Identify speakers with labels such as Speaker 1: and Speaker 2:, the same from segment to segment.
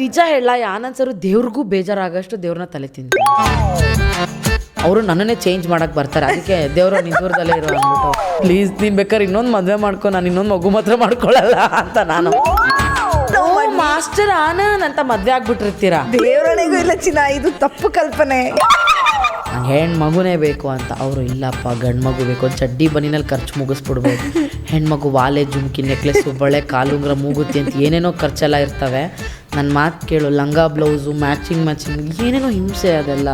Speaker 1: ನಿಜ ಹೇಳ ಆನಂದ್ ಸರ್ ದೇವ್ರಿಗೂ ಬೇಜಾರಾಗಷ್ಟು ದೇವ್ರನ್ನ ತಲೆ ತಿಂದ್ರು. ಅವರು ನನ್ನನ್ನೇ ಚೇಂಜ್ ಮಾಡಕ್ ಬರ್ತಾರೆ ಅದಕ್ಕೆ ದೇವ್ರ ನಿಂದೂರದಲ್ಲೇ ಇರೋ ಅಂದ್ಬಿಟ್ಟು. ಪ್ಲೀಸ್ ನೀನ್ ಬೇಕಾದ್ರೆ ಇನ್ನೊಂದು ಮದುವೆ ಮಾಡ್ಕೊ ನಾನು ಇನ್ನೊಂದು ಮಗು ಮಾತ್ರ ಮಾಡ್ಕೊಳ್ಳಲ್ಲ ಅಂತ ನಾನು. ಮಾಸ್ಟರ್ ಆನಂದ್ ಅಂತ ಮದ್ವೆ ಆಗ್ಬಿಟ್ಟಿರ್ತೀರಾ?
Speaker 2: ದೇವ್ರಿಗೂ ಇಲ್ಲ ಚಿನ್ನ ಇದು ತಪ್ಪು ಕಲ್ಪನೆ.
Speaker 1: ನಂಗೆ ಹೆಣ್ಣು ಮಗುನೇ ಬೇಕು ಅಂತ. ಅವರು ಇಲ್ಲಪ್ಪ ಗಂಡ್ ಮಗು ಬೇಕು ಒಂದು ಚಡ್ಡಿ ಬನಿನಲ್ಲಿ ಖರ್ಚು ಮುಗಿಸ್ಬಿಡ್ಬೇಕು ಹೆಣ್ಮಗು ವಾಲೆ ಜುಮ್ಕಿ ನೆಕ್ಲೆಸ್ ಬಳೆ ಕಾಲುಂಗ್ರ ಮೂಗುತಿ ಅಂತ ಏನೇನೋ ಖರ್ಚೆಲ್ಲ ಇರ್ತವೆ. ನನ್ನ ಮಾತು ಕೇಳು, ಲಂಗ, ಬ್ಲೌಸು ಮ್ಯಾಚಿಂಗ್ ಮ್ಯಾಚಿಂಗ್ ಏನೇನೋ ಹಿಂಸೆ ಅದೆಲ್ಲ.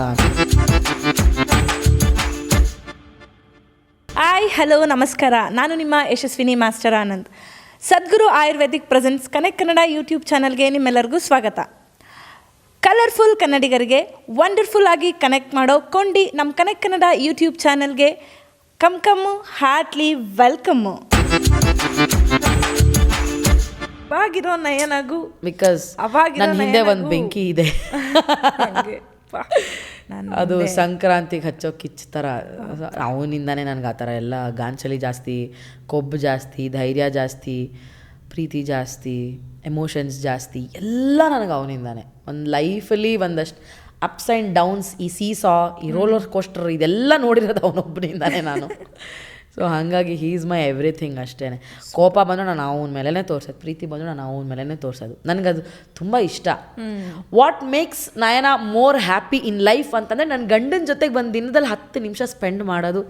Speaker 2: ಹಾಯ್ ಹಲೋ ನಮಸ್ಕಾರ. ನಾನು ನಿಮ್ಮ Yashaswini master Anand. Sadguru ayurvedic presence connect Kannada YouTube ಚಾನಲ್ಗೆ ನಿಮ್ಮೆಲ್ಲರಿಗೂ ಸ್ವಾಗತ. ಕಲರ್ಫುಲ್ ಕನ್ನಡಿಗರಿಗೆ ವಂಡರ್ಫುಲ್ ಆಗಿ ಕನೆಕ್ಟ್ ಮಾಡೋ ಕೊಂಡಿ ನಮ್ಮ ಕನೆಕ್ಟ್ ಕನ್ನಡ ಯೂಟ್ಯೂಬ್ ಚಾನಲ್ಗೆ ಕಮ್ ಕಮ್ಮು ಹಾರ್ಟ್ಲಿ ವೆಲ್ಕಮ್ಮು ಅವಾಗಿರೋ ನಯನಗು
Speaker 1: ಬಿಕಾಸ್
Speaker 2: ಅವಾಗ
Speaker 1: ನನ್ನ ಹಿಂದೆ ಒಂದು ಬೆಂಕಿ ಇದೆ. ಅದು ಸಂಕ್ರಾಂತಿಗೆ ಹಚ್ಚೋ ಕಿಚ್ಚ ಥರ ಅವನಿಂದಾನೇ ನನಗೆ ಆ ಥರ ಎಲ್ಲ ಗಾಂಚಲಿ ಜಾಸ್ತಿ ಕೊಬ್ಬು ಜಾಸ್ತಿ ಧೈರ್ಯ ಜಾಸ್ತಿ ಪ್ರೀತಿ ಜಾಸ್ತಿ ಎಮೋಷನ್ಸ್ ಜಾಸ್ತಿ ಎಲ್ಲ ನನಗೆ ಅವನಿಂದಾನೆ. ಒಂದು ಲೈಫಲ್ಲಿ ಒಂದಷ್ಟು ಅಪ್ಸ್ ಆ್ಯಂಡ್ ಡೌನ್ಸ್ ಈ ಸೀಸಾ ಈ ರೋಲರ್ ಕೋಸ್ಟರ್ ಇದೆಲ್ಲ ನೋಡಿರೋದು ಅವನೊಬ್ಬನಿಂದಾನೆ ನಾನು. ಸೊ ಹಾಗಾಗಿ ಹೀ ಈಸ್ ಮೈ ಎವ್ರಿಥಿಂಗ್ ಅಷ್ಟೇ ಕೋಪ ಬಂದು ನಾನು ಅವನ ಮೇಲೇ ತೋರಿಸೋದು ಪ್ರೀತಿ ಬಂದು ನಾನು ಅವನ ಮೇಲೇ ತೋರ್ಸೋದು. ನನಗದು ತುಂಬ ಇಷ್ಟ. What makes Nayana more happy in life ಅಂತಂದರೆ ನನ್ನ ಗಂಡನ ಜೊತೆಗೆ ಒಂದು ದಿನದಲ್ಲಿ ಹತ್ತು ನಿಮಿಷ ಸ್ಪೆಂಡ್ ಮಾಡೋದು.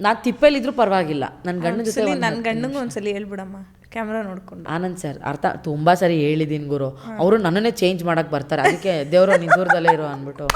Speaker 1: ನಾನು ತಿಪ್ಪೆಲಿದ್ರೂ ಪರವಾಗಿಲ್ಲ. ನನ್ನ ಗಂಡನ ಜೊತೆ
Speaker 2: ನನ್ನ ಗಂಡಂಗೂ ಒಂದ್ಸಲಿ ಹೇಳ್ಬಿಡಮ್ಮ. ಕ್ಯಾಮ್ರಾ ನೋಡ್ಕೊಂಡು.
Speaker 1: ಆನಂದ್ ಸರ್ ಅರ್ಥ ತುಂಬ ಸರಿ ಹೇಳಿದ್ದೀನಿ ಗುರು. ಅವರು ನನ್ನನ್ನೇ ಚೇಂಜ್ ಮಾಡೋಕ್ಕೆ ಬರ್ತಾರೆ. ಅದಕ್ಕೆ ದೇವರು ನಿಂದೂರದಲ್ಲೇ ಇರೋ ಅಂದ್ಬಿಟ್ಟು.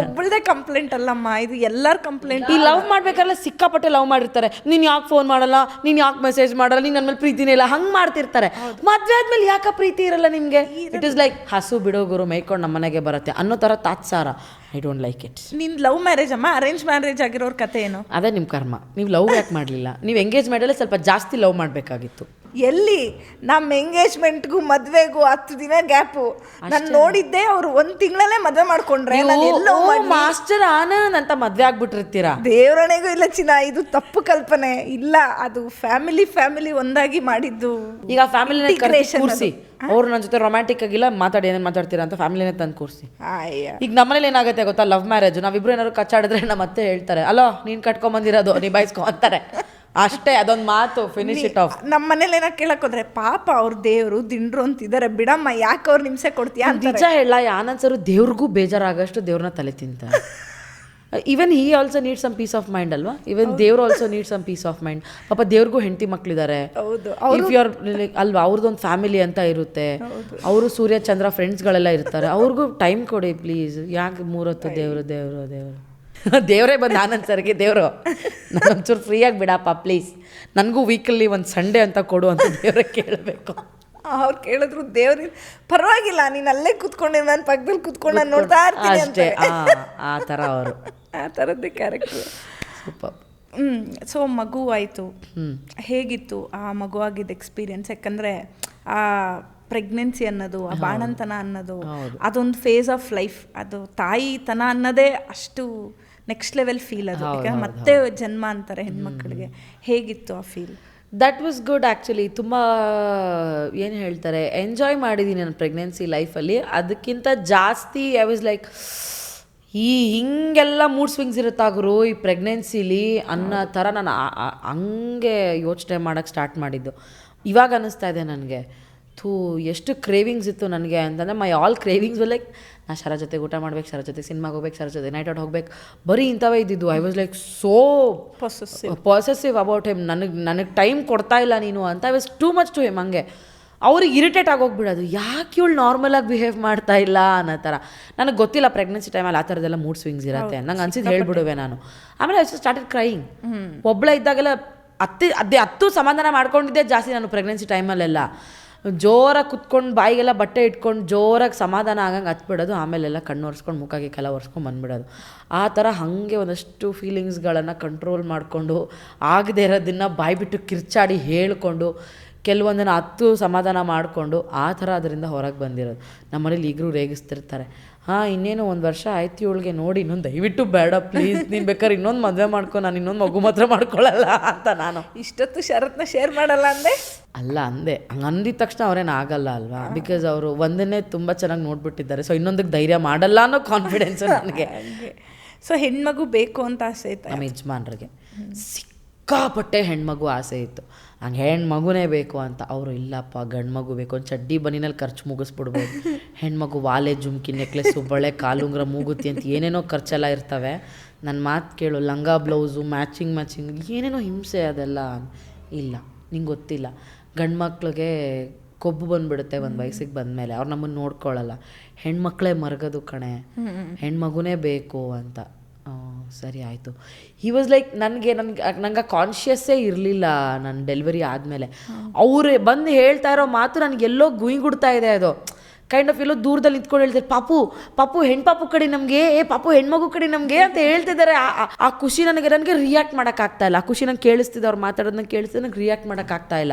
Speaker 2: ಒಬ್ಬಳದೇ ಕಂಪ್ಲೇಂಟ್ ಅಲ್ಲಮ್ಮ. ಇದು ಎಲ್ಲರ ಕಂಪ್ಲೇಂಟ್
Speaker 1: ಈ ಲವ್ ಮಾಡ್ಬೇಕಾದ್ರೆ ಸಿಕ್ಕಾಪಟ್ಟೆ ಲವ್ ಮಾಡಿರ್ತಾರೆ. ನೀನು ಯಾಕೆ ಫೋನ್ ಮಾಡಲ್ಲ? ನೀನು ಯಾಕೆ ಮೆಸೇಜ್ ಮಾಡಲ್ಲ? ನೀನ್ ನನ್ನ ಮೇಲೆ ಪ್ರೀತಿನೇ ಇಲ್ಲ. ಹಂಗ್ ಮಾಡ್ತಿರ್ತಾರೆ. ಮದ್ವೆ ಆದ್ಮೇಲೆ ಯಾಕೆ ಪ್ರೀತಿ ಇರಲ್ಲ ನಿಮಗೆ? ಇಟ್ ಇಸ್ ಲೈಕ್ ಹಸು ಬಿಡೋ ಗುರು ಮೇಯ್ಕೊಂಡು ನಮ್ಮ ಮನೆಗೆ ಬರುತ್ತೆ. ಅನ್ನೋ ಥರ ತಾತ್ಸಾರ. ಐ ಡೋಂಟ್ ಲೈಕ್ ಇಟ್
Speaker 2: ನಿನ್ ಲವ್ ಮ್ಯಾರೇಜ್ ಅಮ್ಮ ಅರೇಂಜ್ ಮ್ಯಾರೇಜ್ ಆಗಿರೋರ್ ಕತೆ ಏನು?
Speaker 1: ಅದೇ ನಿಮ್ಮ ಕರ್ಮ. ನೀವು ಲವ್ ಯಾಕೆ ಮಾಡಲಿಲ್ಲ? ನೀವು ಎಂಗೇಜ್ಮೆಂಟಲ್ಲೇ ಸ್ವಲ್ಪ ಜಾಸ್ತಿ ಲವ್ ಮಾಡಬೇಕಾಗಿತ್ತು.
Speaker 2: ಎಲ್ಲಿ ನಮ್ಮ ಎಂಗೇಜ್ಮೆಂಟ್ಗೂ ಮದ್ವೆಗೂ ಹತ್ತು ದಿನ ಗ್ಯಾಪು ನಾನು ನೋಡಿದ್ದೆ ಅವ್ರು ಒಂದ್ ತಿಂಗಳಲ್ಲೇ ಮದ್ವೆ ಮಾಡ್ಕೊಂಡ್ರೆ. ನಾನು ಎಲ್ಲೋ
Speaker 1: ಮಾಸ್ಟರ್ ಆನಂದ್ ಅಂತ ಮದ್ವೆ ಆಗ್ಬಿಟ್ಟಿರ್ತೀರಾ?
Speaker 2: ದೇವರಣೆಗೂ ಇಲ್ಲ ಚಿನ್ನ ಇದು ತಪ್ಪು ಕಲ್ಪನೆ. ಇಲ್ಲ ಅದು ಫ್ಯಾಮಿಲಿ ಫ್ಯಾಮಿಲಿ ಒಂದಾಗಿ ಮಾಡಿದ್ದು
Speaker 1: ಈಗ
Speaker 2: ಫ್ಯಾಮಿಲಿ
Speaker 1: ಕೂರಿಸಿ. ಅವ್ರು ನನ್ನ ಜೊತೆ ರೊಮ್ಯಾಂಟಿಕ್ ಆಗಿಲ್ಲ ಮಾತಾಡಿ ಏನೇನು ಮಾತಾಡ್ತೀರಾ ಅಂತ ಫ್ಯಾಮಿಲಿನೇ ತಂದು ಕೂರಿಸಿ. ಈಗ ನಮ್ಮಲ್ಲಿ ಏನಾಗುತ್ತೆ ಗೊತ್ತಾ? ಲವ್ ಮ್ಯಾರೇಜ್ ನಾವಿಬ್ರು ಏನಾದ್ರು ಕಚ್ಚಾಡಿದ್ರೆ ನಮ್ಮ ಅತ್ತೆ ಹೇಳ್ತಾರೆ ಅಲೋ ನೀನು ಕಟ್ಕೊಂಬಂದಿರೋದು ನಿಭಾಯಿಸ್ಕೊ ಅಂತಾರೆ. ಅಷ್ಟೇ ಅದೊಂದು ಮಾತು ಫಿನಿಶ್ ಇಟ್ ಆಫ್
Speaker 2: ನಮ್ಮ ಮನೇಲಿ ಏನೋ ಕೇಳಕ್ ಹೋದ್ರೆ ಪಾಪ ಅವ್ರ ದೇವ್ರು ದಿಂಡ್ರು ಅಂತಿದ್ದಾರೆ ಬಿಡಮ್ಮ ಯಾಕೆ ಅವ್ರು ನಿಮ್ಸೆ ಕೊಡ್ತೀಯಾ ಅಂತ
Speaker 1: ನಿಜ ಹೇಳ ಆನಂದ್ ಸರ್ ದೇವ್ರಿಗೂ ಬೇಜಾರಾಗಷ್ಟು ದೇವ್ರನ್ನ ತಲೆ ತಿಂತಾರೆ even he also need some peace of mind ಅಲ್ವಾ? ಇವನ್ ದೇವ್ರು also need some peace of mind ಪಾಪ ದೇವ್ರಿಗೂ ಹೆಂಡತಿ ಮಕ್ಳಿದ್ದಾರೆ
Speaker 2: ಹೌದು.
Speaker 1: ಇಫ್ ಯುವರ್ ಅಲ್ವಾ ಅವ್ರದ್ದೊಂದು ಫ್ಯಾಮಿಲಿ ಅಂತ ಇರುತ್ತೆ. ಅವರು ಸೂರ್ಯ ಚಂದ್ರ ಫ್ರೆಂಡ್ಸ್ಗಳೆಲ್ಲ ಇರ್ತಾರೆ. ಅವ್ರಿಗೂ ಟೈಮ್ ಕೊಡಿ ಪ್ಲೀಸ್ ಯಾಕೆ ಮೂರೊತ್ತು ದೇವರು ದೇವರು ದೇವರು? ದೇವರೇ ಬಂದು ಆನಂದ್ ಸರ್ಗೆ ದೇವರು. ನಾನು ಒಂಚೂರು ಫ್ರೀಯಾಗಿ ಬಿಡಪ್ಪ ಪ್ಲೀಸ್ ನನಗೂ ವೀಕಲ್ಲಿ ಒಂದು ಸಂಡೇ ಅಂತ ಕೊಡು ಅಂತ ದೇವ್ರೆ ಕೇಳಬೇಕು.
Speaker 2: ಅವ್ರು ಕೇಳಿದ್ರು ದೇವ್ರಿ ಪರವಾಗಿಲ್ಲ ನೀನು ಅಲ್ಲೇ ಕೂತ್ಕೊಂಡೆ ನಾನು ಪಕ್ಕದಲ್ಲಿ ಕುತ್ಕೊಂಡು ನಾನು ನೋಡ್ತಾ ಇರ್ತೀನಿ
Speaker 1: ಅಷ್ಟೇ ಆ ಥರ ಅವರು.
Speaker 2: ಆ ಥರದ್ದೇ ಕ್ಯಾರೆಕ್ಟರ್
Speaker 1: ಸೂಪರ್
Speaker 2: ಹ್ಮ್ ಸೊ ಮಗು ಆಯಿತು. ಹೇಗಿತ್ತು ಆ ಮಗುವಾಗಿದ್ದ ಎಕ್ಸ್ಪೀರಿಯನ್ಸ್ ಯಾಕಂದರೆ ಆ ಪ್ರೆಗ್ನೆನ್ಸಿ ಅನ್ನೋದು ಆ ಬಾಣಂತನ ಅನ್ನೋದು ಅದೊಂದು ಫೇಸ್ ಆಫ್ ಲೈಫ್ ಅದು ತಾಯಿತನ ಅನ್ನೋದೇ ಅಷ್ಟು ನೆಕ್ಸ್ಟ್ ಲೆವೆಲ್ ಫೀಲ್ ಅದು. ಈಗ ಮತ್ತೆ ಜನ್ಮ ಅಂತಾರೆ ಹೆಣ್ಮಕ್ಳಿಗೆ. ಹೇಗಿತ್ತು ಆ feel
Speaker 1: that was good actually ತುಂಬ ಏನು ಹೇಳ್ತಾರೆ ಎಂಜಾಯ್ ಮಾಡಿದ್ದೀನಿ ನನ್ನ ಪ್ರೆಗ್ನೆನ್ಸಿ ಲೈಫಲ್ಲಿ ಅದಕ್ಕಿಂತ ಜಾಸ್ತಿ ಐ ವಾಸ್ ಲೈಕ್ ಈ ಹಿಂಗೆಲ್ಲ ಮೂಡ್ ಸ್ವಿಂಗ್ಸ್ ಇರುತ್ತಾ ಗುರು ಈ ಪ್ರೆಗ್ನೆನ್ಸಿಲಿ ಅನ್ನೋ ಥರ ನಾನು ಹಂಗೆ ಯೋಚನೆ ಮಾಡೋಕ್ಕೆ ಸ್ಟಾರ್ಟ್ ಮಾಡಿದ್ದು. ಇವಾಗ ಅನ್ನಿಸ್ತಾ ಇದೆ ನನಗೆ. ಥೂ ಎಷ್ಟು ಕ್ರೇವಿಂಗ್ಸ್ ಇತ್ತು ನನಗೆ ಅಂತಂದರೆ ಮೈ ಆಲ್ ಕ್ರೇವಿಂಗ್ಸ್ ಲೈಕ್ ನಾ ಶರ ಜೊತೆಗೆ ಊಟ ಮಾಡ್ಬೇಕು ಶರ ಜೊತೆ ಸಿನಿಮಾಗೆ ಹೋಗ್ಬೇಕು ಶರ ಜೊತೆ ನೈಟ್ ಔಟ್ ಹೋಗ್ಬೇಕು. ಬರೀ ಇಂಥವೇ ಇದ್ದಿದ್ದು. I was like so
Speaker 2: possessive
Speaker 1: possessive about him ನನಗೆ ನನಗೆ ಟೈಮ್ ಕೊಡ್ತಾ ಇಲ್ಲ ನೀನು ಅಂತ. I was too much to him ಹಂಗೆ. ಅವ್ರಿಗೆ ಇರಿಟೇಟ್ ಆಗೋಗ್ಬಿಡೋದು ಯಾಕೆ ಇವಳು ನಾರ್ಮಲಾಗಿ ಬಿಹೇವ್ ಮಾಡ್ತಾ ಇಲ್ಲ ಅನ್ನೋ ಥರ. ನನಗೆ ಗೊತ್ತಿಲ್ಲ ಪ್ರೆಗ್ನೆನ್ಸಿ ಟೈಮಲ್ಲಿ ಆ ಥರದ್ದೆಲ್ಲ ಮೂಡ್ ಸ್ವಿಂಗ್ಸ್ ಇರುತ್ತೆ ನಂಗೆ ಅನ್ಸಿದ್ದು ಹೇಳ್ಬಿಡುವೆ ನಾನು. ಆಮೇಲೆ ಐ ಸ್ಟಾರ್ಟೆಡ್ ಕ್ರೈಯಿಂಗ್ ಒಬ್ಬಳ ಇದ್ದಾಗೆಲ್ಲ ಅತ್ತೆ ಅದೇ ಹತ್ತು ಸಮಾಧಾನ ಮಾಡ್ಕೊಂಡಿದ್ದೆ ಜಾಸ್ತಿ ನಾನು ಪ್ರೆಗ್ನೆನ್ಸಿ ಟೈಮಲ್ಲೆಲ್ಲ ಜೋರಾಗಿ ಕುತ್ಕೊಂಡು ಬಾಯಿಗೆಲ್ಲ ಬಟ್ಟೆ ಇಟ್ಕೊಂಡು ಜೋರಾಗಿ ಸಮಾಧಾನ ಆಗಂಗೆ ಹತ್ಬಿಡೋದು, ಆಮೇಲೆಲ್ಲ ಕಣ್ಣು ಒರೆಸ್ಕೊಂಡು ಮುಖಕ್ಕೆ ಕೆಲ ಒರೆಸ್ಕೊಂಡು ಬಂದ್ಬಿಡೋದು. ಆ ಥರ ಹಾಗೆ ಒಂದಷ್ಟು ಫೀಲಿಂಗ್ಸ್ಗಳನ್ನು ಕಂಟ್ರೋಲ್ ಮಾಡಿಕೊಂಡು ಆಗದೆ ಇರೋದನ್ನು ಬಾಯ್ಬಿಟ್ಟು ಕಿರ್ಚಾಡಿ ಹೇಳ್ಕೊಂಡು, ಕೆಲವೊಂದನ್ನು ಹತ್ತು ಸಮಾಧಾನ ಮಾಡಿಕೊಂಡು ಆ ಥರ ಅದರಿಂದ ಹೊರಗೆ ಬಂದಿರೋದು. ನಮ್ಮನೇಲಿ ಈಗಲೂ ರೇಗಿಸ್ತಿರ್ತಾರೆ. ಹಾಂ ಇನ್ನೇನು ಒಂದು ವರ್ಷ ಆಯ್ತು ಇವಳಿಗೆ ನೋಡಿ ಇನ್ನೊಂದು ದಯವಿಟ್ಟು ಬೇಡ ಪ್ಲೀಸ್ ನೀನು ಬೇಕಾದ್ರೆ ಇನ್ನೊಂದು ಮದುವೆ ಮಾಡ್ಕೊ ನಾನು ಇನ್ನೊಂದು ಮಗು ಮಾತ್ರ ಮಾಡ್ಕೊಳ್ಳಲ್ಲ ಅಂತ ನಾನು.
Speaker 2: ಇಷ್ಟೊತ್ತು ಶರತ್ನ ಶೇರ್ ಮಾಡಲ್ಲ ಅಂದೆ?
Speaker 1: ಅಲ್ಲ ಅಂದೆ. ಹಂಗೆ ಅಂದಿದ ತಕ್ಷಣ ಅವ್ರೇನು ಆಗಲ್ಲ ಅಲ್ವಾ? ಬಿಕಾಸ್ ಅವರು ಒಂದನ್ನೇ ತುಂಬ ಚೆನ್ನಾಗಿ ನೋಡ್ಬಿಟ್ಟಿದ್ದಾರೆ. ಸೊ ಇನ್ನೊಂದಕ್ಕೆ ಧೈರ್ಯ ಮಾಡಲ್ಲ ಅನ್ನೋ ಕಾನ್ಫಿಡೆನ್ಸ್ ನನಗೆ.
Speaker 2: ಸೊ ಹೆಣ್ಮಗು ಬೇಕು ಅಂತ ಆಸೆ ಇತ್ತು?
Speaker 1: ನಮ್ಮ ಯಜಮಾನ್ರಿಗೆ. ಸಿಕ್ಕಾಪಟ್ಟೆ ಹೆಣ್ಮಗು ಆಸೆ ಇತ್ತು. ಹಂಗೆ ಹೆಣ್ಮಗುನೇ ಬೇಕು ಅಂತ. ಅವರು ಇಲ್ಲಪ್ಪ ಗಂಡು ಮಗು ಬೇಕು. ಒಂದು ಚಡ್ಡಿ ಬನಿನಲ್ಲಿ ಖರ್ಚು ಮುಗಿಸ್ಬಿಡ್ಬೋದು. ಹೆಣ್ಮಗು ವಾಲೆ ಜುಮ್ಕಿ ನೆಕ್ಲೆಸ್ಸು ಬಳೆ ಕಾಲುಂಗ್ರ ಮೂಗುತಿ ಅಂತ ಏನೇನೋ ಖರ್ಚೆಲ್ಲ ಇರ್ತವೆ. ನನ್ನ ಮಾತು ಕೇಳು ಲಂಗ ಬ್ಲೌಸು ಮ್ಯಾಚಿಂಗ್ ಮ್ಯಾಚಿಂಗ್ ಏನೇನೋ ಹಿಂಸೆ ಅದೆಲ್ಲ. ಇಲ್ಲ ನಿಂಗೆ ಗೊತ್ತಿಲ್ಲ. ಗಂಡು ಮಕ್ಳಿಗೆ ಕೊಬ್ಬು ಬಂದ್ಬಿಡುತ್ತೆ ಒಂದು ವಯಸ್ಸಿಗೆ ಬಂದಮೇಲೆ. ಅವ್ರು ನಮ್ಮನ್ನು ನೋಡ್ಕೊಳ್ಳಲ್ಲ ಹೆಣ್ಮಕ್ಳೇ ಮರಗೋದು ಕಣೆ. ಹೆಣ್ಮಗುನೇ ಬೇಕು ಅಂತ. ಸರಿ ಆಯಿತು. ಹಿ ವಾಸ್ ಲೈಕ್ ನನಗೆ ನನಗೆ ನಂಗೆ ಕಾನ್ಷಿಯಸ್ಸೇ ಇರಲಿಲ್ಲ ನನ್ನ ಡೆಲಿವರಿ ಆದಮೇಲೆ. ಅವರೇ ಬಂದು ಹೇಳ್ತಾ ಇರೋ ಮಾತು ನನಗೆ ಎಲ್ಲೋ ಗುಯ್ಗುಡ್ತಾ ಇದೆ ಅದು. ಕೈಂಡ್ ಆಫ್ ಎಲ್ಲೋ ದೂರದಲ್ಲಿ ನಿಂತ್ಕೊಂಡು ಹೇಳ್ತಾರೆ ಪಾಪು ಪಾಪು ಹೆಣ್ಣು ಪಾಪು ಕಡೆ ನಮಗೆ ಏ ಪಾಪು ಹೆಣ್ಮಗು ಕಡೆ ನಮಗೆ ಅಂತ ಹೇಳ್ತಿದ್ದಾರೆ. ಆ ಖುಷಿ ನನಗೆ ನನಗೆ ರಿಯಾಕ್ಟ್ ಮಾಡೋಕ್ಕಾಗ್ತಾ ಇಲ್ಲ. ಆ ಖುಷಿ ನಂಗೆ ಕೇಳಿಸ್ತಿದ್ದೆ ಅವ್ರು ಮಾತಾಡೋದನ್ನ ಕೇಳಿಸ್ತಿದ್ದೆ ನನಗೆ ರಿಯಾಕ್ಟ್ ಮಾಡೋಕ್ಕಾಗ್ತಾ ಇಲ್ಲ.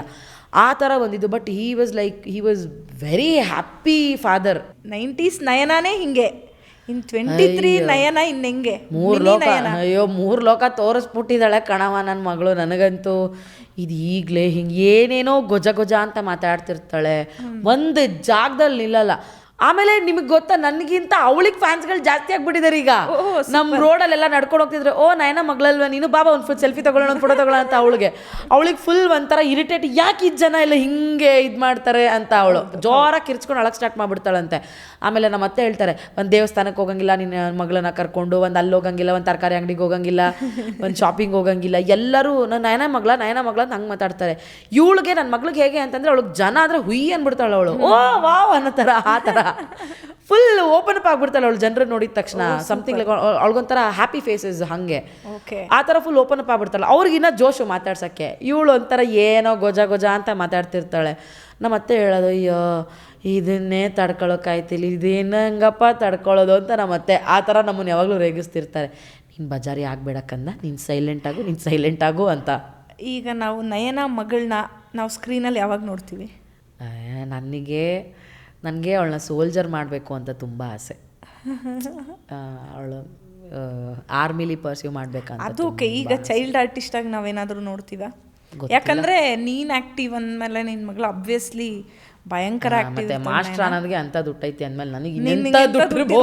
Speaker 1: ಆ ಥರ ಬಂದಿದ್ದು. But he was like he was very happy father
Speaker 2: nineties ನಯನಾನೇ ಹಿಂಗೆ. ಇನ್ ಟ್ವೆಂಟಿ ತ್ರೀ ನಯನ ಇನ್ ಹೆಂಗೆ?
Speaker 1: ಮೂರು ಲೋಕ. ಅಯ್ಯೋ ಮೂರು ಲೋಕ ತೋರಿಸ್ಬಿಟ್ಟಿದ್ದಾಳೆ ಕಣವ ನನ್ನ ಮಗಳು ನನಗಂತೂ. ಇದು ಈಗಲೇ ಹಿಂಗೆ ಏನೇನೋ ಗೊಜ ಗೊಜ ಅಂತ ಮಾತಾಡ್ತಿರ್ತಾಳೆ. ಒಂದು ಜಾಗದಲ್ಲಿ ನಿಲ್ಲಲ್ಲ ಆಮೇಲೆ ನಿಮಗೆ ಗೊತ್ತಾ ನನಗಿಂತ ಅವಳಿಗೆ ಫ್ಯಾನ್ಸ್ಗಳು ಜಾಸ್ತಿ ಆಗ್ಬಿಟ್ಟಿದ್ದಾರೆ ಈಗ. ನಮ್ಮ ರೋಡಲ್ಲೆಲ್ಲ ನಡ್ಕೊಂಡು ಹೋಗ್ತಿದ್ರೆ ಓ ನಯನ ಮಗಳಲ್ವ? ನೀನು ಬಾಬಾ ಒಂದು ಫುಲ್ ಸೆಲ್ಫಿ ತಗೊಳ್ಳೋಣ ಒಂದು ಫೋಟೋ ತಗೊಳ್ಳೋಣ ಅಂತ ಅವಳಿಗೆ. ಅವಳಿಗೆ ಫುಲ್ ಒಂಥರ ಇರಿಟೇಟ್ ಯಾಕೆ ಇದು ಜನ ಎಲ್ಲ ಹಿಂಗೆ ಇದು ಮಾಡ್ತಾರೆ? ಅಂತ ಅವಳು. ಜೋರಾಗಿ ಕಿರ್ಚ್ಕೊಂಡು ಅಳಕ್ಕೆ ಸ್ಟಾರ್ಟ್ ಮಾಡಿಬಿಡ್ತಾಳಂತೆ. ಆಮೇಲೆ ನಮ್ಮ ಅತ್ತೆ ಹೇಳ್ತಾರೆ ಒಂದು ದೇವಸ್ಥಾನಕ್ಕೆ ಹೋಗಂಗಿಲ್ಲ ನಿನ್ನ ಮಗಳನ್ನ ಕರ್ಕೊಂಡು ಒಂದು ಅಲ್ಲಿ ಹೋಗಂಗಿಲ್ಲ ಒಂದು ತರಕಾರಿ ಅಂಗಡಿಗೆ ಹೋಗಂಗಿಲ್ಲ ಒಂದು ಶಾಪಿಂಗ್ ಹೋಗಂಗಿಲ್ಲ. ಎಲ್ಲರೂ ನನ್ನ ನಯನ ಮಗಳ ನಯನ ಮಗಳ ಅಂತ ಹಂಗೆ ಮಾತಾಡ್ತಾರೆ. ಇವಳಿಗೆ ನನ್ನ ಮಗಳಿಗೆ ಹೇಗೆ ಅಂತಂದ್ರೆ ಅವಳಿಗೆ ಜನ ಆದರೆ ಹುಯ್ಯಿ ಅಂದ್ಬಿಡ್ತಾಳೆ ಅವಳು. ಓ ವಾವ್ ಅನ್ನೋ ಥರ ಆ ಥರ. ಫುಲ್ ಓಪನ್ ಅಪ್ ಆಗ್ಬಿಡ್ತಾಳೆ ಅವಳು ಜನರು ನೋಡಿದ ತಕ್ಷಣ. ಸಮಥಿಂಗ್ ಲೈಕ್ ಅವಳಿಗೊಂಥರ ಹ್ಯಾಪಿ ಫೇಸಸ್ ಹಾಗೆ.
Speaker 2: ಓಕೆ
Speaker 1: ಆ ಥರ ಫುಲ್ ಓಪನ್ ಅಪ್ ಆಗ್ಬಿಡ್ತಾಳೆ. ಅವ್ರಿಗಿನ್ನ ಜೋಶು ಮಾತಾಡ್ಸೋಕ್ಕೆ. ಇವಳು ಒಂಥರ ಏನೋ ಗೊಜ ಗೊಜ ಅಂತ ಮಾತಾಡ್ತಿರ್ತಾಳೆ. ನಮ್ಮ ಅತ್ತೆ ಹೇಳೋದು ಅಯ್ಯೋ ಇದನ್ನೇ ತಡ್ಕೊಳ್ಳೋಕ್ಕಾಯ್ತಿಲ್ಲ ಇದೇನು ಹಂಗಪ್ಪ ತಡ್ಕೊಳ್ಳೋದು ಅಂತ ನಮ್ಮ ಅತ್ತೆ ಆ ಥರ ನಮ್ಮನ್ನು ಯಾವಾಗಲೂ ರೇಗಿಸ್ತಿರ್ತಾರೆ. ನೀನು ಬಜಾರಿ ಆಗಬೇಡ ಕಂದ ನೀನು ಸೈಲೆಂಟ್ ಆಗು ನೀನು ಸೈಲೆಂಟ್ ಆಗು ಅಂತ.
Speaker 2: ಈಗ ನಾವು ನಯನ ಮಗಳನ್ನ ನಾವು ಸ್ಕ್ರೀನಲ್ಲಿ ಯಾವಾಗ ನೋಡ್ತೀವಿ?
Speaker 1: ನನಗೆ ನನಗೆ ಅವಳನ್ನ ಸೋಲ್ಜರ್ ಮಾಡಬೇಕು ಅಂತ ತುಂಬ ಆಸೆ. ಅವಳು ಆರ್ಮಿಲಿ ಪರ್ಸ್ಯೂ ಮಾಡ್ಬೇಕಂತ
Speaker 2: ಅದು ಓಕೆ ಈಗ ಚೈಲ್ಡ್ ಆರ್ಟಿಸ್ಟ್ ಆಗಿ ನಾವೇನಾದರೂ ನೋಡ್ತೀವ ಯಾಕಂದ್ರೆ ನೀನ್ ಆಕ್ಟಿವ್ ಅಂದ್ಮೇಲೆ ನಿನ್ ಮಗಳು ಅಬ್ವಿಯಸ್ಲಿ ಭಯಂಕರ ಆಗ್ತಿದೆ
Speaker 1: ಮತ್ತೆ ಮಾಸ್ಟರ್ ಅನ್ನೋದಕ್ಕೆ ಅಂತ ದುಡ್ಡೈತಿ ಅಂದ್ಮೇಲೆ ನನಗೆ
Speaker 2: ಎಂತ
Speaker 1: ದುಡ್ಡು.